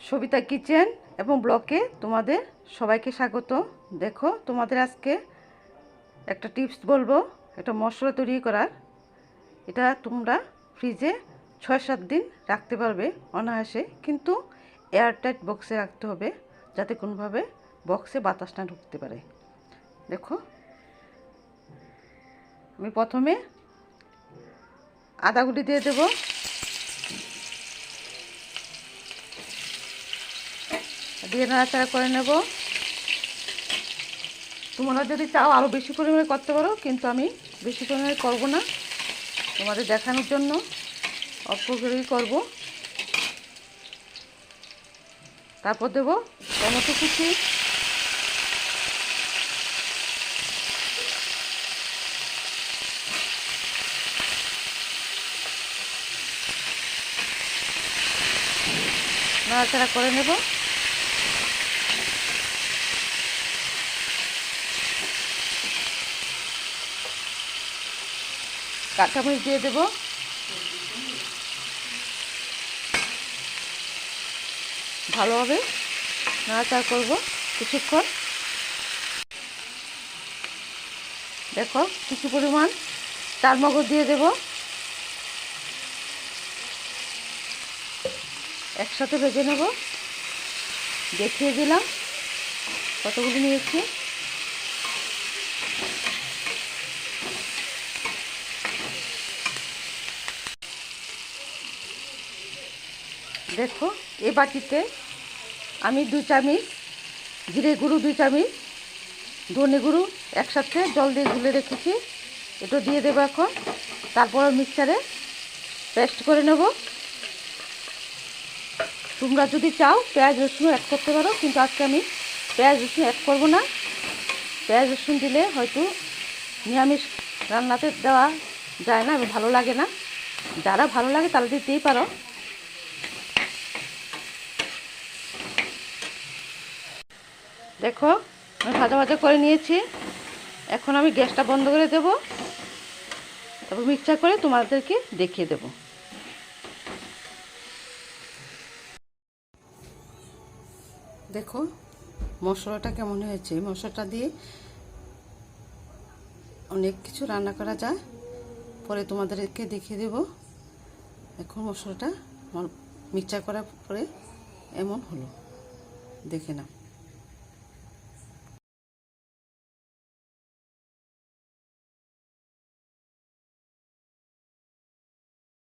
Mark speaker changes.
Speaker 1: Sabita kitchen এবং ব্লকে তোমাদের সবাইকে স্বাগত দেখো, তোমাদের আজকে একটা টিপস বলব, একটা মশলা তৈরি করার। এটা তোমরা ফ্রিজে ছয় সাত দিন রাখতে পারবে অনায়াসে, কিন্তু এয়ারটাইট বক্সে রাখতে হবে যাতে কোনোভাবে বক্সে বাতাস না ঢুকতে পারে। দেখো, আমি প্রথমে আদা আদাগুলি দিয়ে দেবো। দিয়ে নাড়াচাড়া করে নেব। তোমরা যদি চাও আরও বেশি পরিমাণে করতে পারো, কিন্তু আমি বেশি পরিমাণে করব না। তোমাদের দেখানোর জন্য অল্প করেই করব। তারপর দেবো টমেটো কুচি। নাড়াচাড়া করে নেব। কাঁচামরিচ দিয়ে দেবো। ভালোভাবে নাড়াচাড়া করব কিছুক্ষণ। দেখো কিছু পরিমাণ চার মগজ দিয়ে দেব। একসাথে ভেজে নেব। দেখিয়ে দিলাম কতগুলো নিয়েছি। দেখো, এ বাটিতে আমি দু চামচ জিরে গুঁড়ো দুই চামচ ধনে গুঁড়ো একসাথে জল দিয়ে গুলে রেখেছি। এটা দিয়ে দেবো এখন। তারপর মিক্সারে পেস্ট করে নেব। তোমরা যদি চাও পেঁয়াজ, রসুন অ্যাড করতে পারো, কিন্তু আজকে আমি পেঁয়াজ, রসুন অ্যাড করব না। পেঁয়াজ, রসুন দিলে হয়তো নিরামিষ রান্নাতে দেওয়া যায় না ভালো লাগে না। যারা ভালো লাগে তারা দিতেই পারো। দেখো, আমি ভাজা ভাজা করে নিয়েছি। এখন আমি গ্যাসটা বন্ধ করে দেব। তারপর মিক্সচার করে তোমাদেরকে দেখিয়ে দেব। দেখো, মশলাটা কেমন হয়েছে? মশলাটা দিয়ে অনেক কিছু রান্না করা যায়। পরে তোমাদেরকে দেখিয়ে দেব। এখন মশলাটা মিক্সচার করার পরে এমন হলো। দেখে নাও।